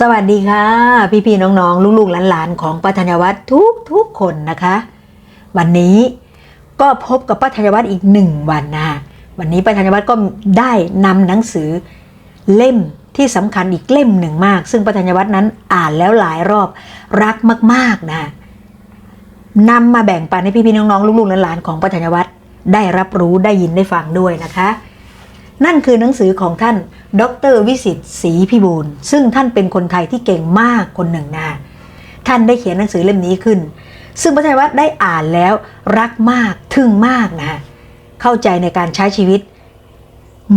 สวัสดีค่ะ พี่ๆน้องๆ ลูกๆหลานๆของป้าธัญวัฒน์ทุกทุกๆคนนะคะ วันนี้ก็พบกับป้าธัญวัฒน์อีกหนึ่งวันนะวันนี้ป้าธัญวัฒน์ก็ได้นำหนังสือเล่มที่สำคัญอีกเล่มหนึ่งมาก ซึ่งป้าธัญวัฒน์นั้นอ่านแล้วหลายรอบรักมากๆนะนำมาแบ่งปันให้พี่ๆน้องๆ ลูกๆหลานๆของป้าธัญวัฒน์ได้รับรู้ได้ยินได้ฟังด้วยนะคะ นั่นคือหนังสือของท่านดรวิสิตศรีพิบูลซึ่งท่านเป็นคนไทยที่เก่งมากคนหนึ่งนะท่านได้เขียนหนังสือเล่มนี้ขึ้น ซึ่งพระไตรวัฒน์ได้อ่านแล้วรักมากทึ่งมากนะเข้าใจในการใช้ชีวิต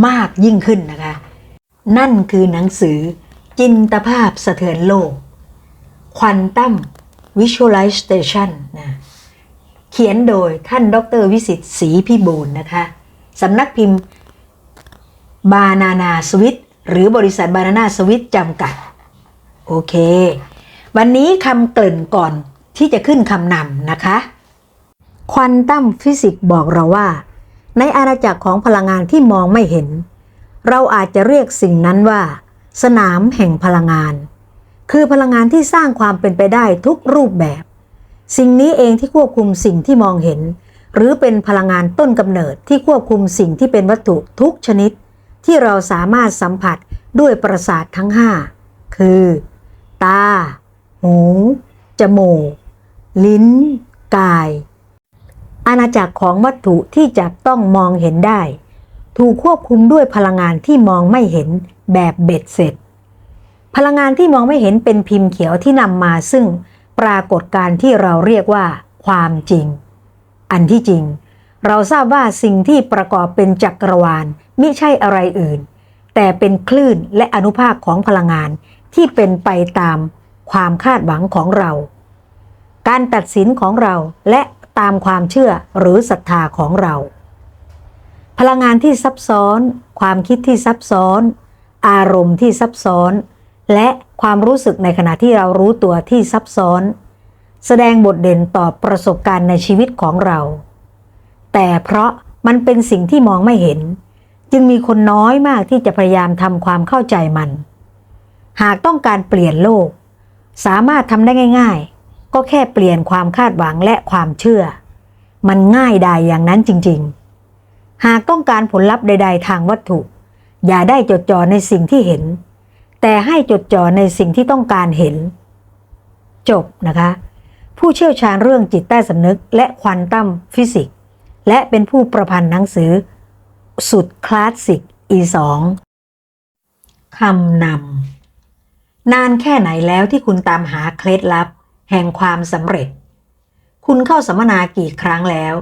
มากยิ่งขึ้นนะคะ นั่นคือหนังสือจินตภาพสะเทือนโลก Quantum Visualization นะเขียนโดยท่านดรวิสิตศรีพิบูลนะคะสำนักพิมพ์ บานานาสวิตหรือบริษัทบานานาสวิตจำกัด โอเค วันนี้คำเกริ่นก่อนที่จะขึ้นคำนำนะคะ ควอนตัมฟิสิกส์บอกเราว่า ในอาณาจักรของพลังงานที่มองไม่เห็น เราอาจจะเรียกสิ่งนั้นว่า สนามแห่งพลังงาน คือพลังงานที่สร้างความเป็นไปได้ทุกรูปแบบ สิ่งนี้เองที่ควบคุมสิ่งที่มองเห็น หรือเป็นพลังงานต้นกำเนิดที่ควบคุมสิ่งที่เป็นวัตถุทุกชนิด ที่เราสามารถสัมผัสด้วยประสาททั้ง 5 คือ ตา หู จมูก ลิ้น กาย อาณาจักรของวัตถุที่จะต้องมองเห็นได้ ถูกควบคุมด้วยพลังงานที่มองไม่เห็นแบบเบ็ดเสร็จ พลังงานที่มองไม่เห็นเป็นพิมพ์เขียวที่นำมาซึ่งปรากฏการที่เราเรียกว่า ความจริง อันที่จริง เราทราบว่าสิ่งที่ประกอบเป็นจักรวาลมิใช่อะไรอื่น แต่เป็นคลื่นและอนุภาคของพลังงานที่เป็นไปตามความคาดหวังของเรา การตัดสินของเราและตามความเชื่อหรือศรัทธาของเรา พลังงานที่ซับซ้อน ความคิดที่ซับซ้อน อารมณ์ที่ซับซ้อน และความรู้สึกในขณะที่เรารู้ตัวที่ซับซ้อน แสดงบทเด่นต่อประสบการณ์ในชีวิตของเรา แต่เพราะมันเป็นสิ่งที่มองไม่เห็น จึงมีคนน้อยมากที่จะพยายามทำความเข้าใจมัน หากต้องการเปลี่ยนโลก สามารถทำได้ง่าย ๆ ก็แค่เปลี่ยนความคาดหวังและความเชื่อ มันง่ายดายอย่างนั้นจริง ๆ หากต้องการผลลัพธ์ใด ๆ ทางวัตถุ อย่าได้จดจ่อในสิ่งที่เห็น แต่ให้จดจ่อในสิ่งที่ต้องการเห็น จบนะคะ ผู้เชี่ยวชาญเรื่องจิตใต้สำนึกและควอนตัมฟิสิกส และเป็นผู้ประพันธ์หนังสือ สุดคลาสสิก E2 คำนำนานแค่ไหนแล้วที่คุณตามหาเคล็ดลับ แห่งความสำเร็จ คุณเข้าสัมมนากี่ครั้งแล้ว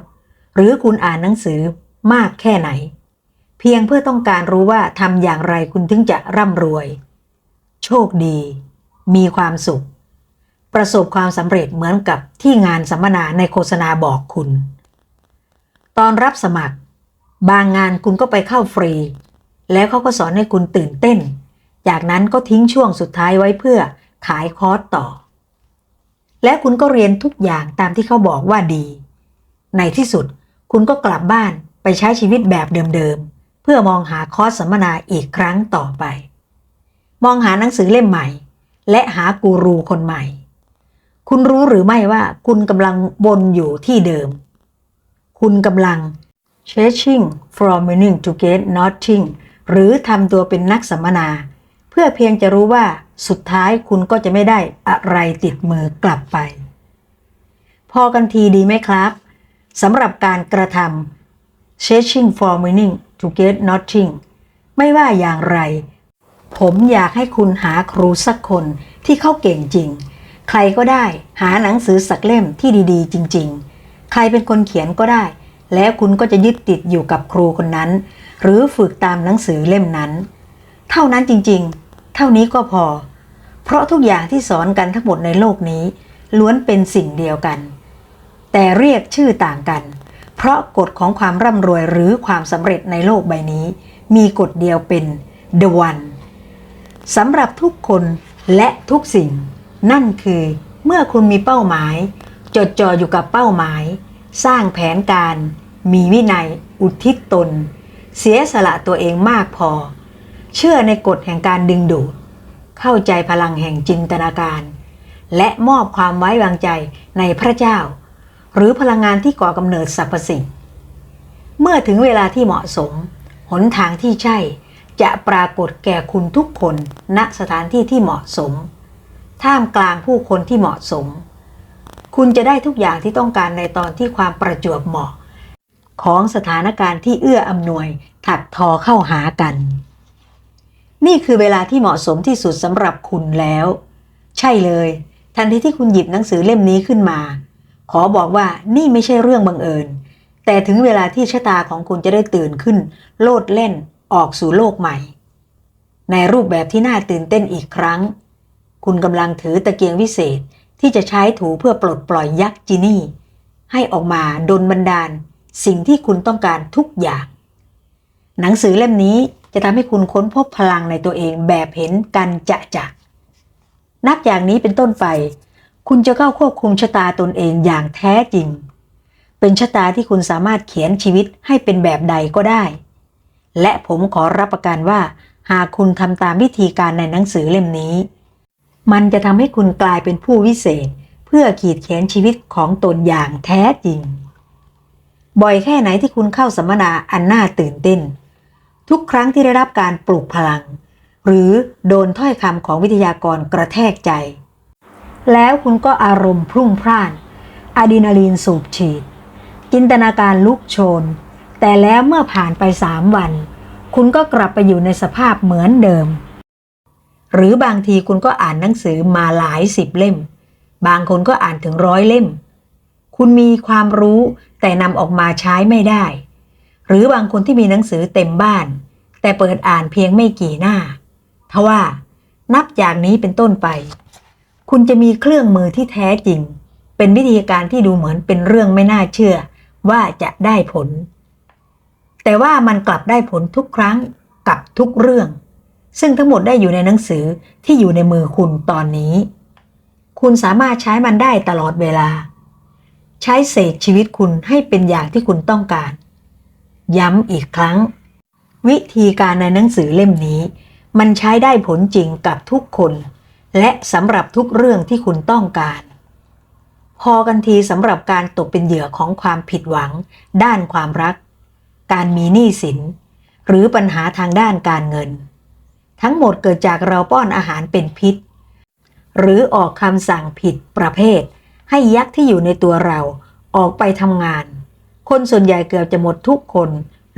หรือคุณอ่านหนังสือมากแค่ไหน เพียงเพื่อต้องการรู้ว่าทำอย่างไรคุณถึงจะร่ำรวย โชคดี มีความสุข ประสบความสำเร็จเหมือนกับที่งานสัมมนาในโฆษณาบอกคุณ ตอนรับสมัคร บางงานคุณก็ไปเข้าฟรี แล้วเขาก็สอนให้คุณตื่นเต้น จากนั้นก็ทิ้งช่วงสุดท้ายไว้เพื่อขายคอร์สต่อ และคุณก็เรียนทุกอย่างตามที่เขาบอกว่าดี ในที่สุดคุณก็กลับบ้านไปใช้ชีวิตแบบเดิมๆ เพื่อมองหาคอร์สสัมมนาอีกครั้งต่อไป มองหาหนังสือเล่มใหม่ และหากูรูคนใหม่ คุณรู้หรือไม่ว่าคุณกำลังวนอยู่ที่เดิม คุณกำลัง chasing from meaning to get nothing หรือทำตัวเป็นนักสัมมนา เพื่อเพียงจะรู้ว่าสุดท้ายคุณก็จะไม่ได้อะไรติดมือกลับไป พอกันทีดีไหมครับสำหรับการกระทำ chasing for meaning to get nothing ไม่ว่าอย่างไร ผมอยากให้คุณหาครูสักคนที่เขาเก่งจริง ใครก็ได้หาหนังสือสักเล่มที่ดีๆ จริง ๆ รเป็นคนเขียนก็ได้ แล้วคุณก็จะยึดติดอยู่กับครูคนนั้น หรือฝึกตามหนังสือเล่มนั้น เท่านั้นจริงๆ เท่านี้ก็พอ เพราะทุกอย่างที่สอนกันทั้งหมดในโลกนี้ ล้วนเป็นสิ่งเดียวกัน แต่เรียกชื่อต่างกัน เพราะกฎของความร่ำรวยหรือความสำเร็จในโลกใบนี้ มีกฎเดียวเป็น the one สำหรับทุกคนและทุกสิ่ง นั่นคือเมื่อคุณมีเป้าหมาย จดจ่ออยู่กับเป้าหมาย สร้างแผนการ มีวินัย อุทิศตน เสียสละตัวเองมากพอ เชื่อในกฎแห่งการดึงดูด เข้าใจพลังแห่งจินตนาการ และมอบความไว้วางใจในพระเจ้า หรือพลังงานที่ก่อกำเนิดสรรพสิ่ง เมื่อถึงเวลาที่เหมาะสม หนทางที่ใช่จะปรากฏแก่คุณทุกคนณสถานที่ที่เหมาะสม ท่ามกลางผู้คนที่เหมาะสม คุณจะได้ทุกอย่างที่ต้องการในตอนที่ความประจวบเหมาะ ของสถานการณ์ที่เอื้ออำนวยถักทอเข้าหากัน นี่คือเวลาที่เหมาะสมที่สุดสำหรับคุณแล้ว ใช่เลย ทันทีที่คุณหยิบหนังสือเล่มนี้ขึ้นมา ขอบอกว่านี่ไม่ใช่เรื่องบังเอิญ แต่ถึงเวลาที่ชะตาของคุณจะได้ตื่นขึ้น โลดเล่นออกสู่โลกใหม่ ในรูปแบบที่น่าตื่นเต้นอีกครั้ง คุณกำลังถือตะเกียงวิเศษ ที่จะใช้ถูเพื่อปลดปล่อยยักษ์จินี่ ให้ออกมาดนบันดาล สิ่งที่คุณต้องการทุกอย่าง หนังสือเล่มนี้จะทำให้คุณค้นพบพลังในตัวเองแบบเห็นกันจะจะนับอย่างนี้เป็นต้นไป คุณจะเข้าควบคุมชะตาตนเองอย่างแท้จริง เป็นชะตาที่คุณสามารถเขียนชีวิตให้เป็นแบบใดก็ได้ และผมขอรับประกันว่า หากคุณทำตามวิธีการในหนังสือเล่มนี้ มันจะทำให้คุณกลายเป็นผู้วิเศษ เพื่อขีดเขียนชีวิตของตนอย่างแท้จริง บ่อยแค่ไหนที่คุณเข้าสัมมนาอันน่าตื่นเต้น ทุกครั้งที่ได้รับการปลุกพลัง หรือโดนถ้อยคำของวิทยากรกระแทกใจ แล้วคุณก็อารมณ์พรุ่งพล่านอะดรีนาลีนสูบฉีด จินตนาการลุกโชน แต่แล้วเมื่อผ่านไปสามวัน คุณก็กลับไปอยู่ในสภาพเหมือนเดิม หรือบางทีคุณก็อ่านหนังสือมาหลายสิบเล่ม บางคนก็อ่านถึงร้อยเล่ม คุณมีความรู้แต่นำออกมาใช้ไม่ได้ หรือบางคนที่มีหนังสือเต็มบ้าน แต่เปิดอ่านเพียงไม่กี่หน้าทว่านับจากนี้เป็นต้นไป คุณจะมีเครื่องมือที่แท้จริง เป็นวิธีการที่ดูเหมือนเป็นเรื่องไม่น่าเชื่อ ว่าจะได้ผล แต่ว่ามันกลับได้ผลทุกครั้งกับทุกเรื่อง ซึ่งทั้งหมดได้อยู่ในหนังสือที่อยู่ในมือคุณตอนนี้ คุณสามารถใช้มันได้ตลอดเวลา ใช้เสกชีวิตคุณให้เป็นอย่างที่คุณต้องการ ย้ำอีกครั้ง วิธีการในหนังสือเล่มนี้ มันใช้ได้ผลจริงกับทุกคน และสำหรับทุกเรื่องที่คุณต้องการพอกันทีสำหรับการตกเป็นเหยื่อของความผิดหวัง ด้านความรัก การมีหนี้สิน หรือปัญหาทางด้านการเงิน ทั้งหมดเกิดจากเราป้อนอาหารเป็นพิษ หรือออกคำสั่งผิดประเภท ให้ยักษ์ที่อยู่ในตัวเราออกไปทำงาน คนส่วนใหญ่เกือบจะหมดทุกคน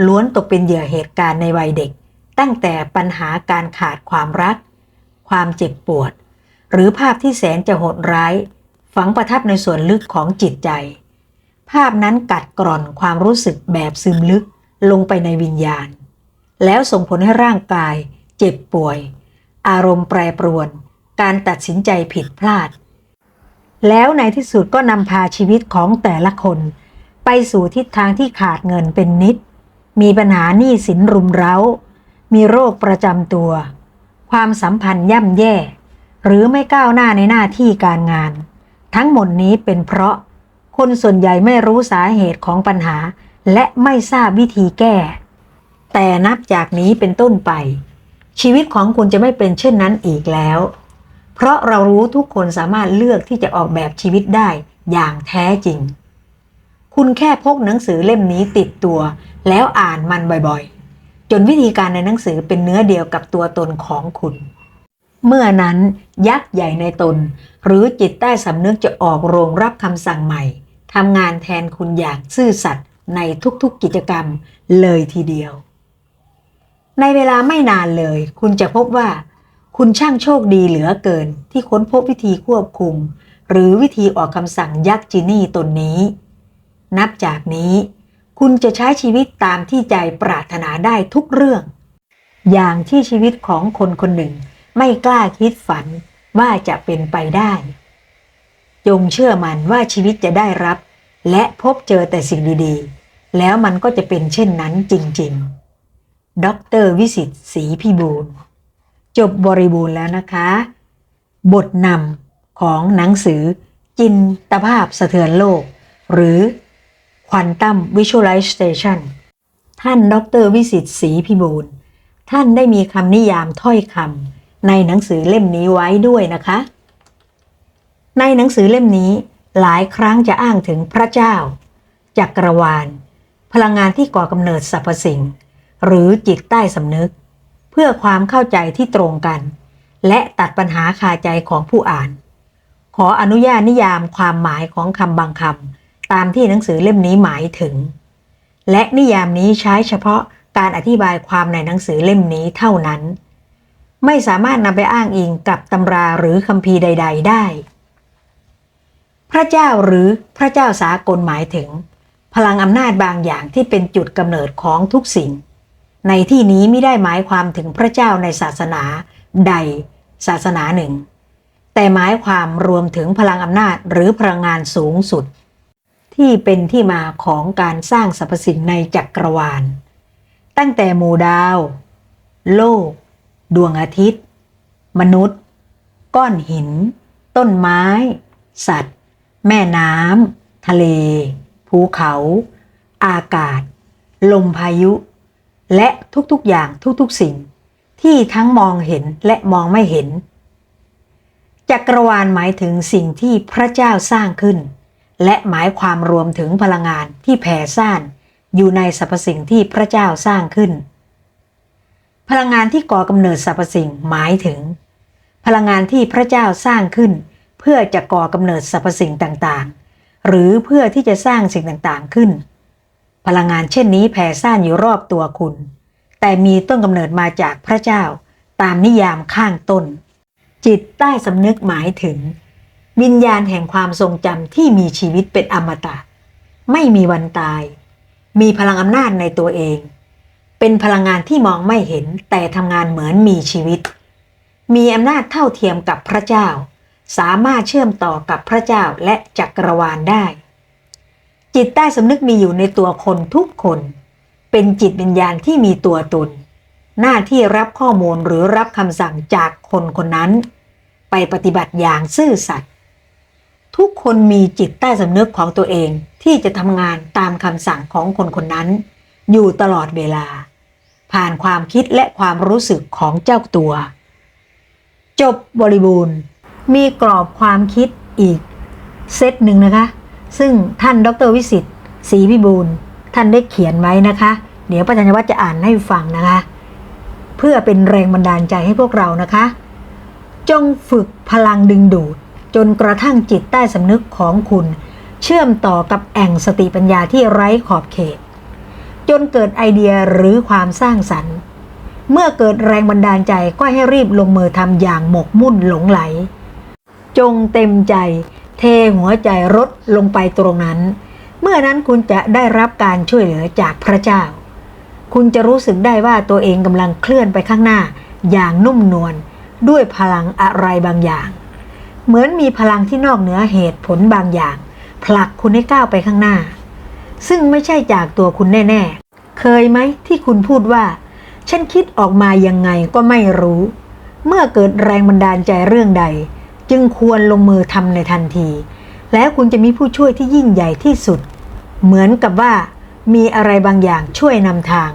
ล้วนตกเป็นเหยื่อเหตุการณ์ในวัยเด็ก ตั้งแต่ปัญหาการขาดความรัก ความเจ็บปวด หรือภาพที่แสนจะโหดร้าย ฝังประทับในส่วนลึกของจิตใจ ภาพนั้นกัดกร่อนความรู้สึกแบบซึมลึกลงไปในวิญญาณ แล้วส่งผลให้ร่างกาย เจ็บป่วย อารมณ์แปรปรวน การตัดสินใจผิดพลาด แล้วในที่สุดก็นำพาชีวิตของแต่ละคน ไปสู่ทิศทางที่ขาดเงินเป็นนิด มีปัญหาหนี้สินรุมเร้า มีโรคประจำตัว ความสัมพันธ์ย่ำแย่ หรือไม่ก้าวหน้าในหน้าที่การงาน ทั้งหมดนี้เป็นเพราะคนส่วนใหญ่ไม่รู้สาเหตุของปัญหา และไม่ทราบวิธีแก้ แต่นับจากนี้เป็นต้นไป ชีวิตของคุณจะไม่เป็นเช่นนั้นอีกแล้ว เพราะเรารู้ทุกคนสามารถเลือกที่จะออกแบบชีวิตได้อย่างแท้จริง คุณแค่พกหนังสือเล่มนี้ติดตัว แล้วอ่านมันบ่อยๆ จนวิธีการในหนังสือเป็นเนื้อเดียวกับตัวตนของคุณ เมื่อนั้นยักษ์ใหญ่ในตน หรือจิตใต้สำนึกจะออกโรงรับคำสั่งใหม่ทำงานแทนคุณอย่างซื่อสัตย์ในทุกๆกิจกรรมเลยทีเดียว ในเวลาไม่นานเลย คุณจะพบว่า คุณช่างโชคดีเหลือเกิน ที่ค้นพบวิธีควบคุม หรือวิธีออกคำสั่งยักษ์จินี่ตนนี้ นับจากนี้ คุณจะใช้ชีวิตตามที่ใจปรารถนาได้ทุกเรื่อง อย่างที่ชีวิตของคนคนหนึ่ง ไม่กล้าคิดฝันว่าจะเป็นไปได้ จงเชื่อมันว่าชีวิตจะได้รับ และพบเจอแต่สิ่งดีๆ แล้วมันก็จะเป็นเช่นนั้นจริง ๆ ดรวิสิตศรีพิบูลจบบริบูรณ์แล้วนะคะ บทนำของหนังสือจินตภาพสะเทือนโลก หรือ Quantum Visualization ท่านดรวิสิตศรีพิบูลท่านได้มีคำนิยามถ้อยคำในหนังสือเล่มนี้ไว้ด้วยนะคะ ในหนังสือเล่มนี้หลายครั้งจะอ้างถึงพระเจ้า จักรวาล พลังงานที่ก่อกำเนิดสรรพสิ่ง หรือจิตใต้สำนึก เพื่อความเข้าใจที่ตรงกัน และตัดปัญหาคาใจของผู้อ่าน ขออนุญาตนิยามความหมายของคำบางคำตามที่หนังสือเล่มนี้หมายถึง และนิยามนี้ใช้เฉพาะการอธิบายความในหนังสือเล่มนี้เท่านั้น ไม่สามารถนำไปอ้างอิงกับตำราหรือคัมภีร์ใด ๆ ได้ พระเจ้าหรือพระเจ้าสากลหมายถึง พลังอำนาจบางอย่างที่เป็นจุดกำเนิดของทุกสิ่ง ในที่นี้ไม่ได้หมายความถึงพระเจ้าในศาสนาใดศาสนาหนึ่ง แต่หมายความรวมถึงพลังอำนาจหรือพลังงานสูงสุด ที่เป็นที่มาของการสร้างสรรพสิ่งในจักรวาล ตั้งแต่หมู่ดาว โลก ดวงอาทิตย์ มนุษย์ ก้อนหิน ต้นไม้ สัตว์ แม่น้ำทะเล ภูเขา อากาศ ลมพายุ และทุกๆอย่างทุกๆสิ่ง ที่ทั้งมองเห็นและมองไม่เห็น จักรวาลหมายถึงสิ่งที่พระเจ้าสร้างขึ้น และหมายความรวมถึงพลังงานที่แผ่ซ่านอยู่ในสรรพสิ่งที่พระเจ้าสร้างขึ้น พลังงานที่ก่อกำเนิดสรรพสิ่งหมายถึง พลังงานที่พระเจ้าสร้างขึ้น เพื่อจะก่อกำเนิดสรรพสิ่งต่างๆ หรือเพื่อที่จะสร้างสิ่งต่างๆขึ้น พลังงานเช่นนี้แผ่ซ่านอยู่รอบตัวคุณ แต่มีต้นกำเนิดมาจากพระเจ้า ตามนิยามข้างต้น จิตใต้สำนึกหมายถึง วิญญาณแห่งความทรงจำที่มีชีวิตเป็นอมตะ ไม่มีวันตาย มีพลังอำนาจในตัวเอง เป็นพลังงานที่มองไม่เห็นแต่ทำงานเหมือนมีชีวิต มีอำนาจเท่าเทียมกับพระเจ้า สามารถเชื่อมต่อกับพระเจ้าและจักรวาลได้ จิตใต้สำนึกมีอยู่ในตัวคนทุกคน เป็นจิตวิญญาณที่มีตัวตน หน้าที่รับข้อมูลหรือรับคำสั่งจากคนคนนั้น ไปปฏิบัติอย่างซื่อสัตย์ทุกคนมีจิตใต้สำนึกของตัวเองที่จะทำงานตามคำสั่งของคนคนนั้น อยู่ตลอดเวลา ผ่านความคิดและความรู้สึกของเจ้าตัว จบบริบูรณ์ มีกรอบความคิดอีก เซตหนึ่งนะคะ ซึ่งท่านดรวิสิทธิ์ศรีพิบูลท่านได้เขียนไว้นะคะ เดี๋ยวปัญญวัฒจะอ่านให้ฟังนะคะ เพื่อเป็นแรงบันดาลใจให้พวกเรานะคะ จงฝึกพลังดึงดูด จนกระทั่งจิตใต้สำนึกของคุณ เชื่อมต่อกับแอ่งสติปัญญาที่ไร้ขอบเขต จนเกิดไอเดียหรือความสร้างสรรค์ เมื่อเกิดแรงบันดาลใจก็ให้รีบลงมือทำอย่างหมกมุ่นหลงไหล จงเต็มใจ เทหัวใจรถลงไปตรงนั้น เมื่อนั้นคุณจะได้รับการช่วยเหลือจากพระเจ้า คุณจะรู้สึกได้ว่าตัวเองกำลังเคลื่อนไปข้างหน้า อย่างนุ่มนวลด้วยพลังอะไรบางอย่าง เหมือนมีพลังที่นอกเหนือเหตุผลบางอย่าง ผลักคุณให้ก้าวไปข้างหน้า ซึ่งไม่ใช่จากตัวคุณแน่ๆ เคยไหมที่คุณพูดว่า ฉันคิดออกมายังไงก็ไม่รู้ เมื่อเกิดแรงบันดาลใจเรื่องใด จึงควรลงมือทำในทันที แล้วคุณจะมีผู้ช่วยที่ยิ่งใหญ่ที่สุด เหมือนกับว่ามีอะไรบางอย่างช่วยนำทาง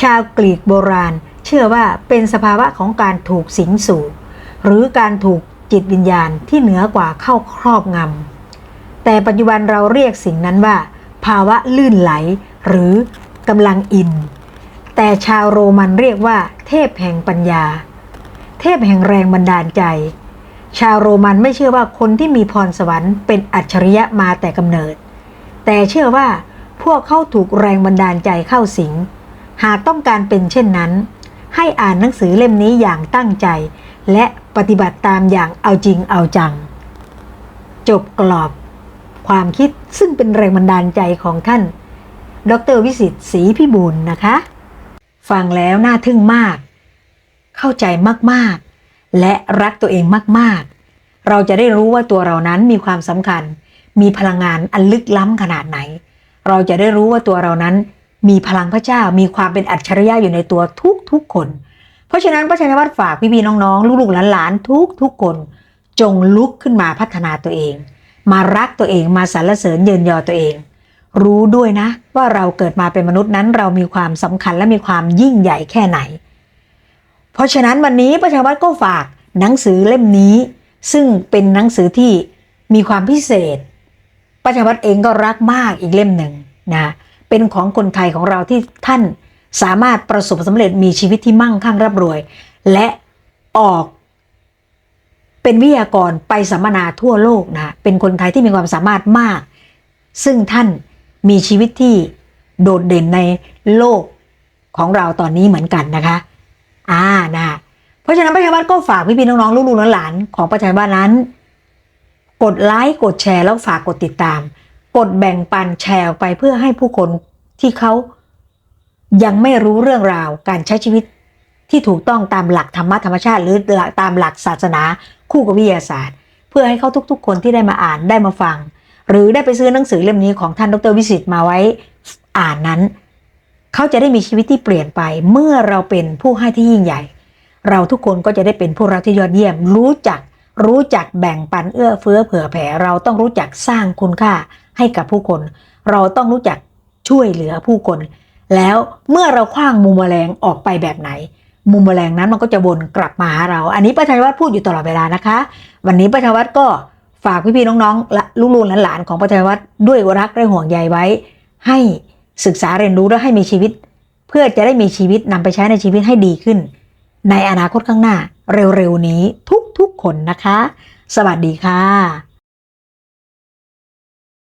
ชาวกรีกโบราณเชื่อว่าเป็นสภาวะของการถูกสิงสู่หรือการถูกจิตวิญญาณที่เหนือกว่าเข้าครอบงำ แต่ปัจจุบันเราเรียกสิ่งนั้นว่า ภาวะลื่นไหล หรือกำลังอิน แต่ชาวโรมันเรียกว่า เทพแห่งปัญญา เทพแห่งแรงบันดาลใจ ชาวโรมันไม่เชื่อว่าคนที่มีพรสวรรค์เป็นอัจฉริยะมาแต่กำเนิด แต่เชื่อว่าพวกเขาถูกแรงบันดาลใจเข้าสิง หากต้องการเป็นเช่นนั้น ให้อ่านหนังสือเล่มนี้อย่างตั้งใจ และปฏิบัติตามอย่างเอาจริงเอาจัง จบกรอบ ความคิดซึ่งเป็นแรงบันดาลใจของท่าน ดรวิสิตศรีพิบูลนะคะ ฟังแล้วน่าทึ่งมาก เข้าใจมากๆ และรักตัวเองมากๆ เราจะได้รู้ว่าตัวเรานั้นมีความสำคัญ มีพลังงานอันลึกล้ำขนาดไหน เราจะได้รู้ว่าตัวเรานั้น มีพลังพระเจ้ามีความเป็นอัจฉริยะอยู่ในตัวทุกๆคน เพราะฉะนั้นพระชัยวัฒน์ฝากพี่ๆน้องๆ ลูกๆหลานๆทุกๆคน จงลุกขึ้นมาพัฒนาตัวเอง มารักตัวเองมาสรรเสริญเยินยอตัวเอง รู้ด้วยนะ ว่าเราเกิดมาเป็นมนุษย์นั้น เรามีความสำคัญและมีความยิ่งใหญ่แค่ไหน เพราะฉะนั้นวันนี้ประชาวัตรก็ฝากหนังสือเล่มนี้ ซึ่งเป็นหนังสือที่มีความพิเศษ ประชาวัตรเองก็รักมากอีกเล่มหนึ่งนะเป็นของคนไทยของเราที่ท่านสามารถประสบสำเร็จมีชีวิตที่มั่งคั่งร่ำรวย และออกเป็นวิทยากรไปสัมมนาทั่วโลกนะเป็นคนไทยที่มีความสามารถมาก ซึ่งท่านมีชีวิตที่โดดเด่นในโลกของเราตอนนี้เหมือนกันนะคะ อ่านะเพราะฉะนั้นประชาวัตรก็ฝากพี่ๆน้องๆลูกๆหลานๆของประชาวัตรนั้น กดไลค์กดแชร์แล้วฝากกดติดตาม กดแบ่งปันแชร์ออกไปเพื่อให้ผู้คนที่เขายังไม่รู้เรื่องราวการใช้ชีวิตที่ถูกต้องตามหลักธรรมะธรรมชาติ หรือตามหลักศาสนาคู่กับวิทยาศาสตร์ เพื่อให้เขาทุกๆ คนที่ได้มาอ่านได้มาฟัง หรือได้ไปซื้อหนังสือเล่มนี้ของท่านดรวิสิตมาไว้อ่านนั้น เขาจะได้มีชีวิตที่เปลี่ยนไป เมื่อเราเป็นผู้ให้ที่ยิ่งใหญ่ เราทุกคนก็จะได้เป็นผู้รับที่ยอดเยี่ยม รู้จัก รู้จักแบ่งปันเอื้อเฟื้อเผื่อแผ่ เราต้องรู้จักสร้างคุณค่าให้กับผู้คน เราต้องรู้จักช่วยเหลือผู้คน แล้วเมื่อเราคว้างมุมแมลงออกไปแบบไหน มุมแมลงนั้นมันก็จะวนกลับมาหาเรา อันนี้ประชาวัตรพูดอยู่ตลอดเวลานะคะ วันนี้ประชาวัตรก็ฝากพี่ๆน้องๆและลูกๆหลานๆของประชาวัตรด้วยรักและห่วงใยไว้ ให้ ศึกษาเรียนรู้และให้มีชีวิต เพื่อจะได้มีชีวิตนำไปใช้ในชีวิตให้ดีขึ้น ในอนาคตข้างหน้าเร็วๆนี้ทุกๆคนนะคะ สวัสดีค่ะ